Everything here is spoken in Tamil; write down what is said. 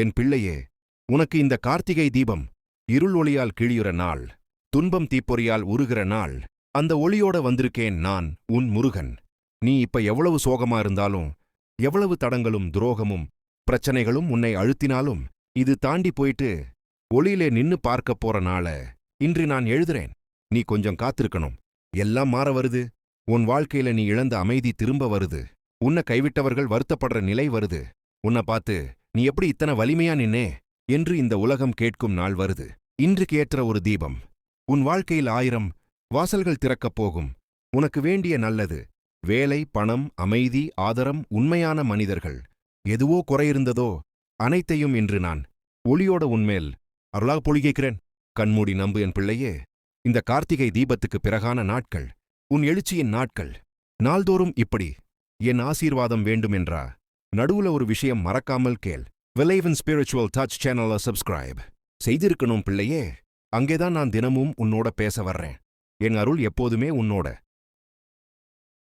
என் பிள்ளையே உனக்கு இந்த கார்த்திகை தீபம் இருள் ஒளியால் கிழியுற நாள் துன்பம் தீப்பொறியால் உருகிற நாள் அந்த ஒளியோட வந்திருக்கேன் நான் உன் முருகன். நீ இப்ப எவ்வளவு சோகமா இருந்தாலும் எவ்வளவு தடங்களும் துரோகமும் பிரச்சனைகளும் உன்னை அழுத்தினாலும் இது தாண்டி போயிட்டு ஒளியிலே நின்னு பார்க்கப் போற நாள இன்று நான் எழுதுறேன். நீ கொஞ்சம் காத்திருக்கணும். எல்லாம் மாற வருது. உன் வாழ்க்கையில நீ இழந்த அமைதி திரும்ப வருது. உன்னை கைவிட்டவர்கள் வருத்தப்படுற நிலை வருது. உன்னை பார்த்து நீ எப்படி இத்தனை வலிமையா நின்னே? என்று இந்த உலகம் கேட்கும் நாள் வருது. இன்றுக்கு ஏற்ற ஒரு தீபம். உன் வாழ்க்கையில் ஆயிரம் வாசல்கள் திறக்கப் போகும். உனக்கு வேண்டிய நல்லது. வேலை பணம் அமைதி ஆதரம் உண்மையான மனிதர்கள். எதுவோ குறையிருந்ததோ அனைத்தையும் இன்று நான் ஒளியோட உன்மேல் அருளாக பொழிகைக்கிறேன். கண்மூடி நம்பு என் பிள்ளையே. இந்த கார்த்திகை தீபத்துக்கு பிறகான நாட்கள். உன் எழுச்சியின் நாட்கள். நாள்தோறும் இப்படி. என் ஆசீர்வாதம் வேண்டுமென்றா நடுவுல ஒரு விஷயம் மறக்காமல் கேள். விளைவன் ஸ்பிரிச்சுவல் டச் சேனலை சப்ஸ்கிரைப் செய்திருக்கணும் பிள்ளையே. அங்கேதான் நான் தினமும் உன்னோட பேச வர்றேன். என் அருள் எப்போதுமே உன்னோட.